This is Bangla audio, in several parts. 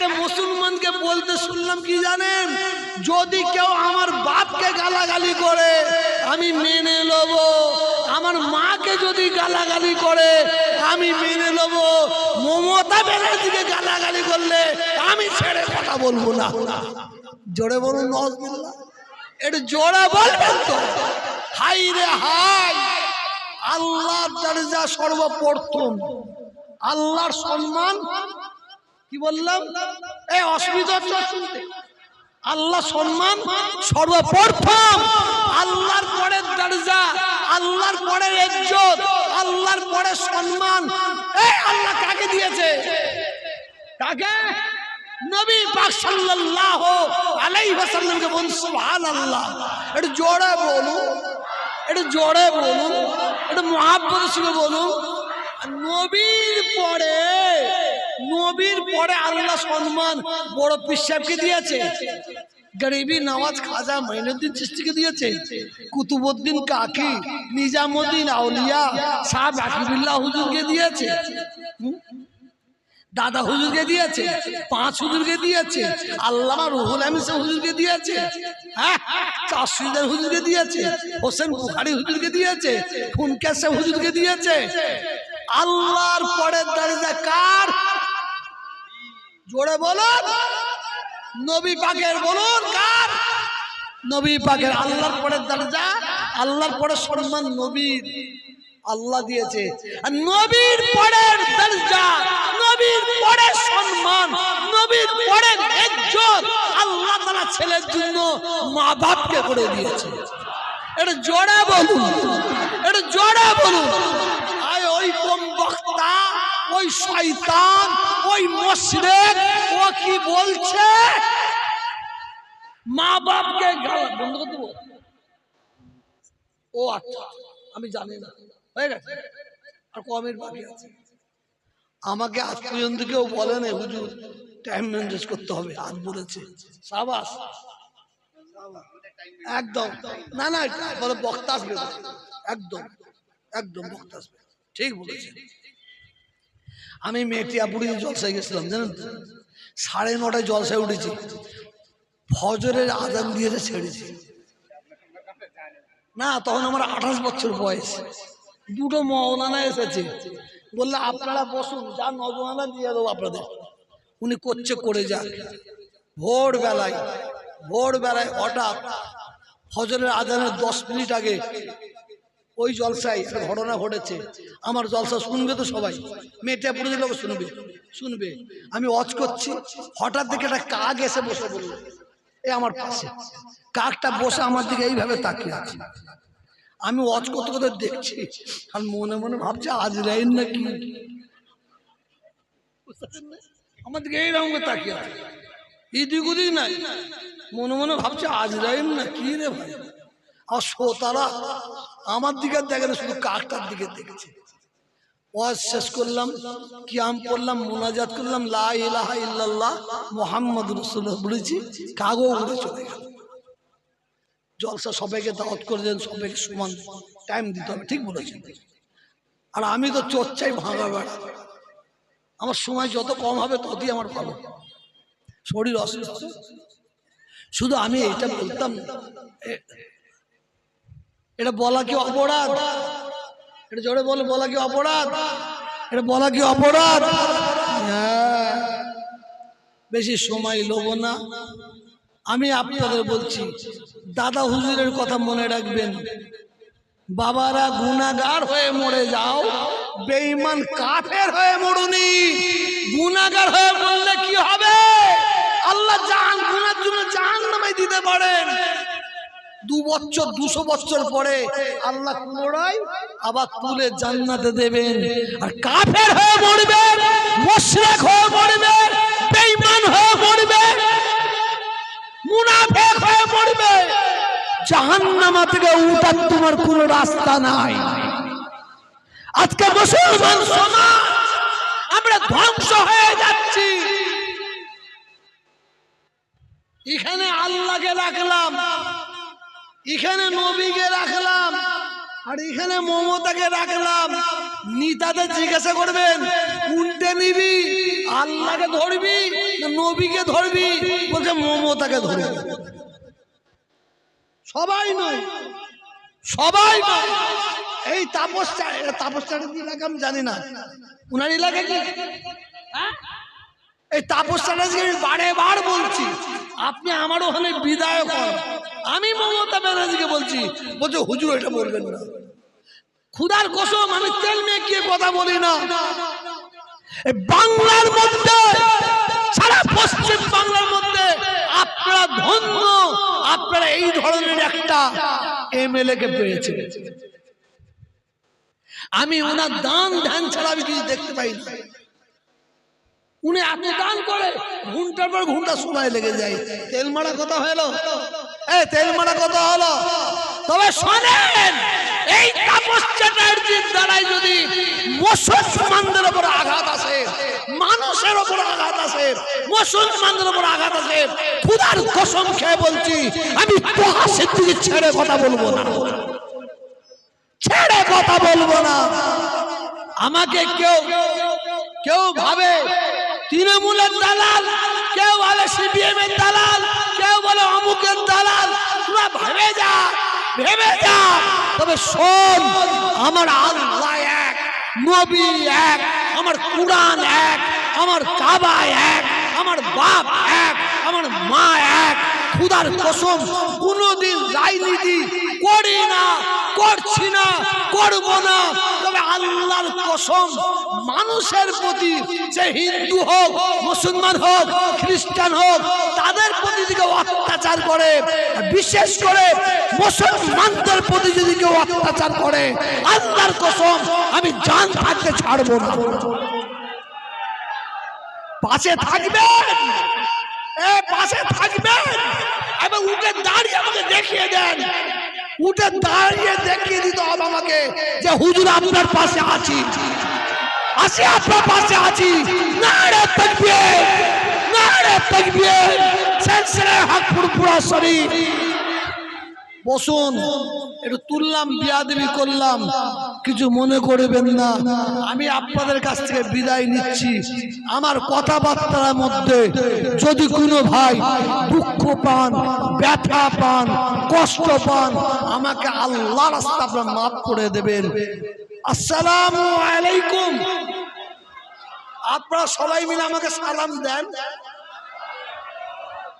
একটা মুসলমানকে বলতে শুনলাম, কি জানেন? যদি কেউ আমার বাপকে গালাগালি করে, আমি মেনে নেব। আমার মাকে যদি গালাগালি করে, আমি মেনে নেব। মমতা ব্যানার্জিকে গালাগালি করলে আমি ছেড়ে কথা বলব না। জোরে বলুন নজবিল্লা একটু জোরে বলবেন তো। হাই রে হাই। আল্লাহ দরজা সর্বপ্রথম। আল্লাহর সম্মান কি বললাম? এই অসুবিধা শুনতে আল্লাহ সম্মান সর্বপ্রথম। আল্লাহর পরে দরজা আল্লাহর পরে ইজ্জত আল্লাহর পরে সম্মান। এই আল্লাহ কাকে দিয়েছে? কাকে? নবী পাক সাল্লাল্লাহু আলাইহি ওয়াসাল্লামকে বলুন সুবহানাল্লাহ। একটু জোরে বলুন। একটু জোরে বলুন। একটু মহাব্বতের সঙ্গে বলুন। নবীর পরে নবীর পরে আল্লাহ সম্মান বড় পিসাবকে দিয়েছে। গরিবি নওয়াজ খাজা মাইনুদ্দিন চিস্তিকে দিয়েছে। কুতুবুদ্দিন কাকি, নিজামুদ্দিন আউলিয়া শাহ বাকিবুল্লাহ হুজুরকে দিয়েছে। দাদা হুজুরকে দিয়েছে। পাঁচ হুজুরকে দিয়েছে। আল্লামা রুহুল আমিন সাহেব হুজুরকে দিয়েছে। হ্যাঁ? চাষিদার হুজুরকে দিয়েছে। হোসেন বুখারি হুজুরকে দিয়েছে। সাহেব হুজুরকে দিয়েছে। আল্লাহর পরের দরজা কার? জোরে বলুন। নবী পাকের বলুন কার? নবী পাকের আল্লাহর পরের দরজা, আল্লাহর পরে সম্মান নবীর। আল্লাহ দিয়েছে। আর নবীর পরের দরজা, নবীর পরে সম্মান, নবীর পরে ইজ্জত আল্লাহ তাআলা ছেলের জন্য মা বাপকে করে দিয়েছে। এটা জোরে বলুন। এটা জোরে বলুন। আয় ওই কম ওই শয়তান, ওই মুশরিক ও কি বলছে? মা বাপকে বন্ধ করে দেবো? ও আচ্ছা আমি জানি না। হয়ে গেছে? আর কমের বাকি আছে? আমাকে আজ পর্যন্ত কেউ বলে না হুজুর টাইম ম্যানেজ করতে হবে, আজ বলেছে। সাবাস। একদম। না না বলে বক্তা আসবে। একদম একদম বক্তা আসবে। ঠিক বলেছে। আমি মেটিয়াপুরি জলসায় গেছিলাম, জানেন তো? সাড়ে নটায় জলসায় উঠেছি। ফজরের আদান দিয়ে ছেড়েছি। না, তখন আমার আঠাশ বছর বয়স। দুটো মৌলানা এসেছে। বললে, আপনারা বসুন, যা নজমানা দিয়ে দেবো আপনাদের। উনি করছে, করে যাক। ভোর বেলায় ভোর বেলায় হঠাৎ ফজরের আদানের দশ মিনিট আগে ওই জলসায় একটা ঘটনা ঘটেছে। আমার জলসা শুনবে তো সবাই। মেয়েটা পুরো লোক শুনবে শুনবে। আমি অজ করছি। হঠাৎ দেখে একটা কাক এসে বসে বলল, এ আমার পাশে। কাকটা বসে আমার দিকে এইভাবে তাকিয়ে আছে। আমি অজ করতে করতে দেখছি, আর মনে মনে ভাবছে, আজ রাইন না কি? আমার দিকে এইরকম করে তাকিয়ে আছে। এদিক ওদিক নাই। মনে মনে ভাবছে, আজ রাইন না কি রে ভাই? আর শ্রোতারা আমার দিকে দেখে না, শুধু কাকটার দিকে দেখেছে। ওয়াজ শেষ করলাম, কিয়াম পড়লাম, মোনাজাত করলাম, লা ইলাহা ইল্লাল্লাহ মোহাম্মদ রসুল্লাহ বলেছি, কাগো উড়ে চলে গেল। জলসা সবাইকে দাওয়াত করে দেন, সবাইকে সমান টাইম দিতে হবে, ঠিক বলেছেন। আর আমি তো চর্চাই ভাঙা বেড়া। আমার সময় যত কম হবে ততই আমার ভালো। শরীর অসুস্থ। শুধু আমি এটা বলতাম এটা বলা কি অপরাধ? এটা জোরে বলে, বলা কি অপরাধ? এটা বলা কি অপরাধ? হ্যাঁ। বেশি সময় লোব না। আমি আপনাদের বলছি, দাদা হুজুরের কথা মনে রাখবেন। বাবারা গুনাগার হয়ে মরে যাও, বেঈমান কাফের হয়ে মরুনি। গুনাগার হয়ে মরলে কি হবে? আল্লাহ জাহান, গুনার জন্য জাহান নামে দিতে পারেন। দু বছর, দুশো বছর পরে আল্লাহ পুনরায় আবার তুলে জান্নাতে দেবেন। আর কাফের হয়ে মরবে, মুশরিক হয়ে মরবে, বেঈমান হয়ে মরবে, মুনাফিক হয়ে মরবে। জাহান্নামা থেকে উঠার তোমার কোনো রাস্তা নাই। আজকে মুসলমান সমাজ, আমরা ধ্বংস হয়ে যাচ্ছি। এখানে আল্লাহকে রাখলাম। এখানে নবীকে রাখলাম আর এখানে মমতাকে রাখলাম। নিতাদের জিজ্ঞাসা করবেন কোনটে নিবি? আল্লাহকে ধরবি না নবীকে ধরবি? বলছে মমতাকে ধরবি। সবাই নয় সবাই নয়। এই তাপস তাপস এলাকা আমি জানি না। উনার এলাকা কি? হ্যাঁ? এই তাপস চ্যাটার্জি আমি বারে আপনি আমার ওখানে বিদায় হন। আমি মমতা ব্যানার্জিকে বলছি, বলছে, হুজুর, এটা বলবেন না। খুদার কসম, আমি তেল মেকিয়ে কথা বলি না। বাংলার মধ্যে, সারা পশ্চিম বাংলার মধ্যে আপনারা ধন্য, আপনারা এই ধরনের একটা এমএলএ কে পেয়েছেন। আমি ওনার দান ধ্যান ছাড়া আমি কিছু দেখতে পাই না উনি এত দান করে। ঘণ্টার পর ঘণ্টা সময় লেগে যায়। তেল মারা কথা হলো? এ তেল মারা কথা হলো? তবে শোনেন, এই তাপস চ্যাটার্জির দ্বারাই যদি মুসলমানদের উপর আঘাত আসে, মানুষের উপর আঘাত আসে, মুসলমানদের উপর আঘাত আসে খুদার কসম খেয়ে বলছি, আমি তোহা সিদ্দিকে ছেড়ে কথা বলব না। ছেড়ে কথা বলব না। আমাকে কেউ কেউ ভাবে তৃণমূলের দালাল, কেউ বলে সিপিএম এর দালাল, কেউ বলে অমুকের দালাল। তোরা ভেবে যা ভেবে যা। তবে শোন, আমার আল্লাহ এক, নবী এক, আমার কুরআন এক, আমার কাবা এক, আমার বাপ এক, আমার মা এক। খুদার কসম, কোনোদিন রাজনীতি করি না, করছি না, করব না। তবে আল্লাহর কসম, মানুষের প্রতি যে হিন্দু হোক, মুসলমান হোক, খ্রিস্টান হোক, তাদের প্রতি যদি কেউ অত্যাচার করে, বিশেষ করে মুসলমানদের প্রতি যদি কেউ অত্যাচার করে, আল্লাহর কসম, আমি জান থাকতে ছাড়বো না। পাশে থাকবেন। পাশে থাকবেন। এবং উঠে দাঁড়িয়ে আমাকে দেখিয়ে দেন। উঠে দাঁড়িয়ে দেখিয়ে দিত আমাকে যে, হুজুর, আপনার পাশে আছি। আসি, আপনার পাশে আছি। না রে তকবীর না রে তকবীর। সেলসিলে হক পুরপুরা শরীফ। বসুন। একটু তুললাম, বিয়াদবি করলাম। কিছু মনে করবেন না। আমি আপনাদের কাছ থেকে বিদায় নিচ্ছি। আমার কথাবার্তার মধ্যে যদি কোনো ভাই দুঃখ পান, ব্যথা পান, কষ্ট পান, আমাকে আল্লাহ রাস্তা আপনার মাফ করে দেবেন। আসসালাম আলাইকুম। আপনারা সবাই মিলে আমাকে সালাম দেন।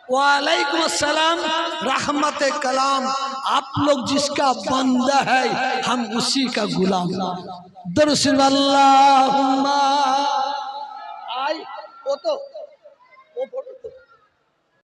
ওয়ালাইকুম আসসালাম। রাহমাতে কালাম। आप लोग जिसका बंदा है हम उसी का गुलाम दरअसल अल्लाह आई वो तो